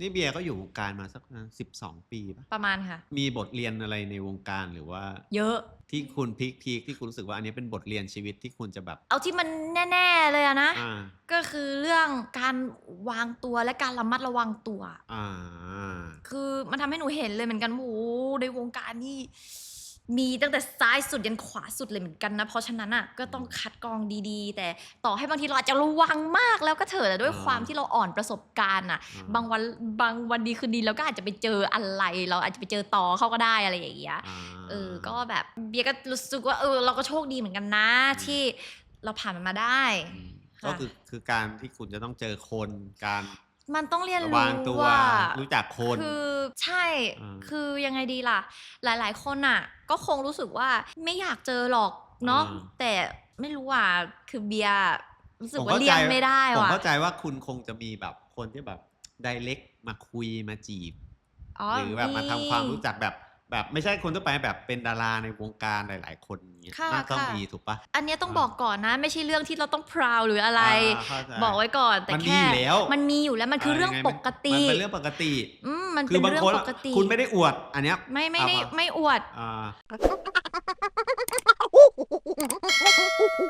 นี่เบียร์ก็อยู่วงการมาสักสิบสองปีปะประมาณค่ะ มีบทเรียนอะไรในวงการหรือว่า เยอะที่คุณพีคพีคที่คุณรู้สึกว่าอันนี้เป็นบทเรียนชีวิตที่คุณจะแบบเอาที่มันแน่ ๆเลยอะนะ อ่าก็คือเรื่องการวางตัวและการระมัดระวังตัว อ่าคือมันทำให้หนูเห็นเลยเหมือนกันโอ้โหในวงการนี่ มีตั้งแต่ซ้ายสุดยันขวาสุดเลยเหมือนกันนะ เพราะฉะนั้นอะก็ต้องคัดกรองดีๆ แต่ต่อให้บางทีเราอาจจะระวังมากแล้วก็เถอะแต่ด้วยอ่าความที่เราอ่อนประสบการณ์อะอ่าบางวันบางวันดีคืนดีเราก็อาจจะไปเจออะไร เราอาจจะไปเจอต่อเขาก็ได้อะไรอย่างเงี้ยอ่าเออก็แบบเบียร์ก็รู้สึกว่าเออเราก็โชคดีเหมือนกันนะ ที่เราผ่านมันมาได้อืมค่ะก็คือคือการที่คุณจะต้องเจอคนการ มันต้องเรียนระรู้วางตัวว่า รู้จักคน คือใช่อ่าคือยังไงดีล่ะ หลาย ๆ คนอะ ก็คงรู้สึกว่าไม่อยากเจอหรอกเนาะอ่าแต่ไม่รู้อะคือเบียร์รู้สึกผมว่าเข้าเลี่ใจยงไม่ได้ผมว่ะเข้าใจว่าคุณคงจะมีแบบคนที่แบบไดเ c กมาคุยมาจีบ อ๋อหรือแบบมาทำความรู้จักแบบ แบบไม่ใช่คนทั่วไปแบบเป็นดาราในวงการหลาย ๆ คนอย่างเงี้ยค่ะน่าต้องค่ะ มีถูกปะ อันเนี้ยต้องอ่าบอกก่อนนะ ไม่ใช่เรื่องที่เราต้องพราวหรืออะไรอ่าเข้าใจ บอกไว้ก่อนแต่มันมีแค่ อยู่แล้ว มันมีอยู่แล้วมันคือเรื่องยังไงปกติมันเป็นเรื่องปกติอืมมันคืเป็นบางเรื่องคนปกติคุณไม่ได้อวดอันเนี้ย ไม่ไม่ได้เอามาไม่อวด อ่า